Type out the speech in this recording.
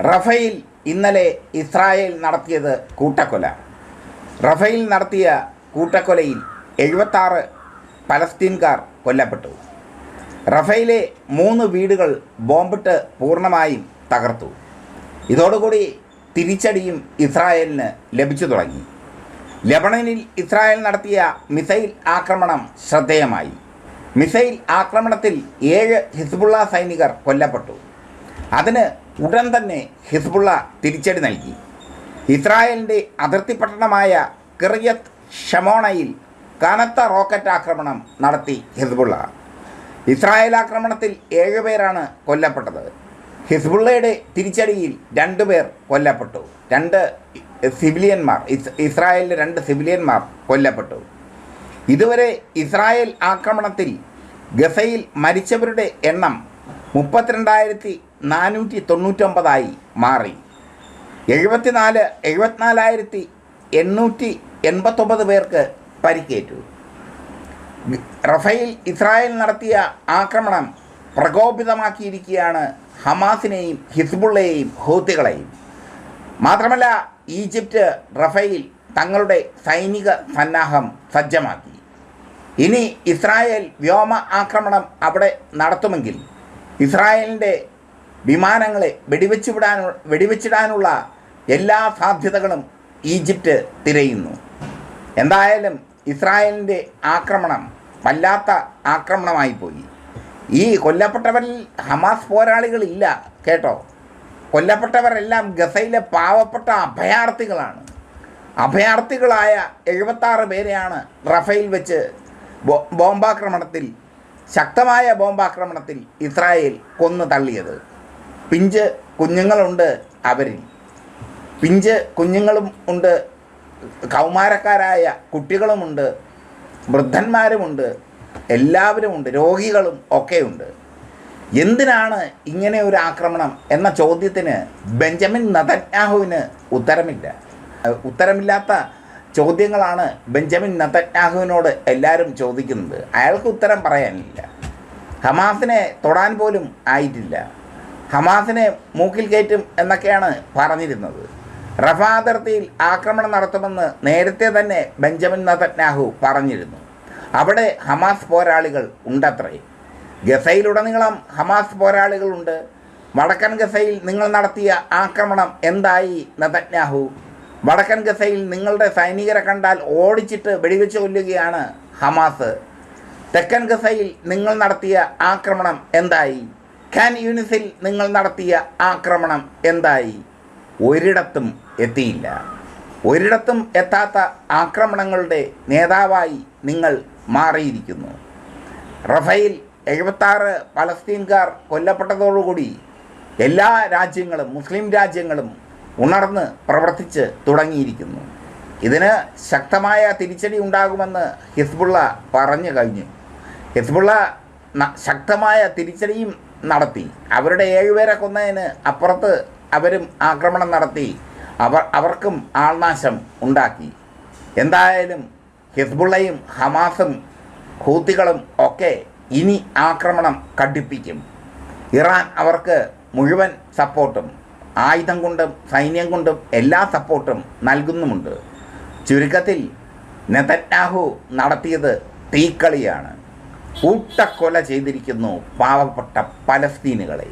Rafale ഇന്നലെ Israel നടത്തിയത് കൂട്ടക്കൊല. റഫയിൽ നടത്തിയ കൂട്ടക്കൊലയിൽ എഴുപത്താറ് പലസ്തീൻകാർ കൊല്ലപ്പെട്ടു. റഫേലെ മൂന്ന് വീടുകൾ ബോംബിട്ട് പൂർണമായും തകർത്തു. ഇതോടുകൂടി തിരിച്ചടിയും ഇസ്രായേലിന് ലഭിച്ചു തുടങ്ങി. ലബണനിൽ ഇസ്രായേൽ നടത്തിയ മിസൈൽ ആക്രമണം ശ്രദ്ധേയമായി. മിസൈൽ ആക്രമണത്തിൽ ഏഴ് ഹിസ്ബുള്ള സൈനികർ കൊല്ലപ്പെട്ടു. അതിന് ഉടൻ തന്നെ ഹിസ്ബുള്ള തിരിച്ചടി നൽകി. ഇസ്രായേലിന്റെ അതിർത്തി പട്ടണമായ കിറിയത്ത് ഷമോണയിൽ കനത്ത റോക്കറ്റ് ആക്രമണം നടത്തി ഹിസ്ബുള്ള. ഇസ്രായേൽ ആക്രമണത്തിൽ ഏഴുപേരാണ് കൊല്ലപ്പെട്ടത്. ഹിസ്ബുള്ളയുടെ തിരിച്ചടിയിൽ രണ്ടുപേർ കൊല്ലപ്പെട്ടു. രണ്ട് സിവിലിയന്മാർ ഇസ് ഇസ്രായേലിലെ രണ്ട് സിവിലിയന്മാർ കൊല്ലപ്പെട്ടു. ഇതുവരെ ഇസ്രായേൽ ആക്രമണത്തിൽ ഗസയിൽ മരിച്ചവരുടെ എണ്ണം മുപ്പത്തിരണ്ടായിരത്തി നാനൂറ്റി തൊണ്ണൂറ്റൊമ്പതായി മാറി. എഴുപത്തിനാല് എഴുപത്തിനാലായിരത്തി എണ്ണൂറ്റി എൺപത്തൊമ്പത് പേർക്ക് പരിക്കേറ്റു. റഫേൽ ഇസ്രായേൽ നടത്തിയ ആക്രമണം പ്രകോപിതമാക്കിയിരിക്കുകയാണ് ഹമാസിനെയും ഹിസ്ബുള്ളയെയും ഹൂത്തികളെയും. മാത്രമല്ല ഈജിപ്റ്റ് റഫേൽ തങ്ങളുടെ സൈനിക സന്നാഹം സജ്ജമാക്കി. ഇനി ഇസ്രായേൽ വ്യോമ ആക്രമണം അവിടെ നടത്തുമെങ്കിൽ ഇസ്രായേലിന്റെ വിമാനങ്ങളെ വെടിവെച്ച് വിടാൻ വെടിവെച്ചിടാനുള്ള എല്ലാ സാധ്യതകളും ഈജിപ്റ്റ് തിരയുന്നു. എന്തായാലും ഇസ്രായേലിന്റെ ആക്രമണം വല്ലാത്ത ആക്രമണമായി പോയി. ഈ കൊല്ലപ്പെട്ടവരിൽ ഹമാസ് പോരാളികളില്ല കേട്ടോ. കൊല്ലപ്പെട്ടവരെല്ലാം ഗസയിലെ പാവപ്പെട്ട അഭയാർത്ഥികളാണ്. അഭയാർത്ഥികളായ എഴുപത്താറ് പേരെയാണ് റഫേൽ വെച്ച് ബോംബാക്രമണത്തിൽ ശക്തമായ ബോംബാക്രമണത്തിൽ ഇസ്രായേൽ കൊന്നു തള്ളിയത്. പിഞ്ച് കുഞ്ഞുങ്ങളുണ്ട് അവരിൽ. പിഞ്ച് കുഞ്ഞുങ്ങളും ഉണ്ട് കൗമാരക്കാരായ കുട്ടികളുമുണ്ട് വൃദ്ധന്മാരുമുണ്ട് എല്ലാവരുമുണ്ട് രോഗികളും ഒക്കെയുണ്ട്. എന്തിനാണ് ഇങ്ങനെ ഒരു ആക്രമണം എന്ന ചോദ്യത്തിന് ബെഞ്ചമിൻ നതന്യാഹുവിന് ഉത്തരമില്ല. ഉത്തരമില്ലാത്ത ചോദ്യങ്ങളാണ് ബെഞ്ചമിൻ നതന്യാഹുവിനോട് എല്ലാവരും ചോദിക്കുന്നത്. അയാൾക്ക് ഉത്തരം പറയാനില്ല. ഹമാസിനെ തൊടാൻ പോലും ആയിട്ടില്ല. ഹമാസിനെ മൂക്കിൽ കയറ്റും എന്നൊക്കെയാണ് പറഞ്ഞിരുന്നത്. റഫ അതിർത്തിയിൽ ആക്രമണം നടത്തുമെന്ന് നേരത്തെ തന്നെ ബെഞ്ചമിൻ നതന്യാഹു പറഞ്ഞിരുന്നു. അവിടെ ഹമാസ് പോരാളികൾ ഉണ്ടത്രേ. ഗസയിലുടനീളം ഹമാസ് പോരാളികളുണ്ട്. വടക്കൻ ഗസയിൽ നിങ്ങൾ നടത്തിയ ആക്രമണം എന്തായി നതന്യാഹു? വടക്കൻ ഗസയിൽ നിങ്ങളുടെ സൈനികരെ കണ്ടാൽ ഓടിച്ചിട്ട് വെടിവെച്ച് കൊല്ലുകയാണ് ഹമാസ്. തെക്കൻ ഗസയിൽ നിങ്ങൾ നടത്തിയ ആക്രമണം എന്തായി? ഖാൻ യൂണിസിൽ നിങ്ങൾ നടത്തിയ ആക്രമണം എന്തായി? ഒരിടത്തും എത്തിയില്ല. ഒരിടത്തും എത്താത്ത ആക്രമണങ്ങളുടെ നേതാവായി നിങ്ങൾ മാറിയിരിക്കുന്നു. റഫേൽ എഴുപത്താറ് പലസ്തീൻകാർ കൊല്ലപ്പെട്ടതോടുകൂടി എല്ലാ രാജ്യങ്ങളും മുസ്ലിം രാജ്യങ്ങളും ഉണർന്ന് പ്രവർത്തിച്ച് തുടങ്ങിയിരിക്കുന്നു. ഇതിന് ശക്തമായ തിരിച്ചടി ഉണ്ടാകുമെന്ന് ഹിസ്ബുള്ള പറഞ്ഞു കഴിഞ്ഞു. ഹിസ്ബുള്ള ശക്തമായ തിരിച്ചടിയും നടത്തി. അവരുടെ ഏഴുപേരെ കൊന്നതിന് അപ്പുറത്ത് അവരും ആക്രമണം നടത്തി. അവർ അവർക്കും ആൾനാശം ഉണ്ടാക്കി. എന്തായാലും ഹിസ്ബുള്ളയും ഹമാസും ഹൂത്തികളും ഒക്കെ ഇനി ആക്രമണം കടുപ്പിക്കും. ഇറാൻ അവർക്ക് മുഴുവൻ സപ്പോർട്ടും ആയുധം കൊണ്ടും സൈന്യം കൊണ്ടും എല്ലാ സപ്പോർട്ടും നൽകുന്നുമുണ്ട്. ചുരുക്കത്തിൽ നെതന്യാഹു നടത്തിയത് തീക്കളിയാണ്. കൂട്ടക്കൊല ചെയ്തിരിക്കുന്നു പാവപ്പെട്ട പലസ്തീനുകളെ.